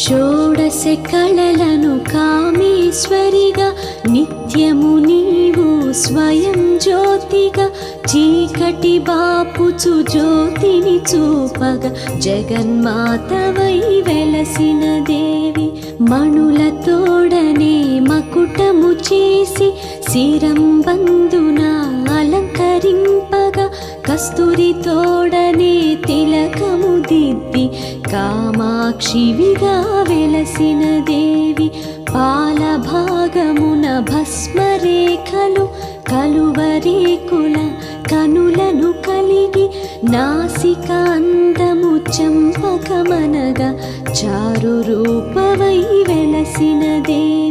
షోడశ కళలను కామేశ్వరిగా నిత్యము నీవు స్వయం జ్యోతిగా చీకటి బాపుచు జ్యోతిని చూపగా జగన్మాతవై వెలసిన దేవి మణుల తోడనే మకుటము చేసి శిరం బందున అలంకరింపగా కస్తూరి తోడనే తిలకము దిద్ది కామా సాక్షివిగా వెలసిన దేవి పాల భాగమున భస్మరేఖలు కలువరేకుల కనులను కలిగి నాసికాందము చంపకమనగా చారు రూపవై వెలసిన దేవి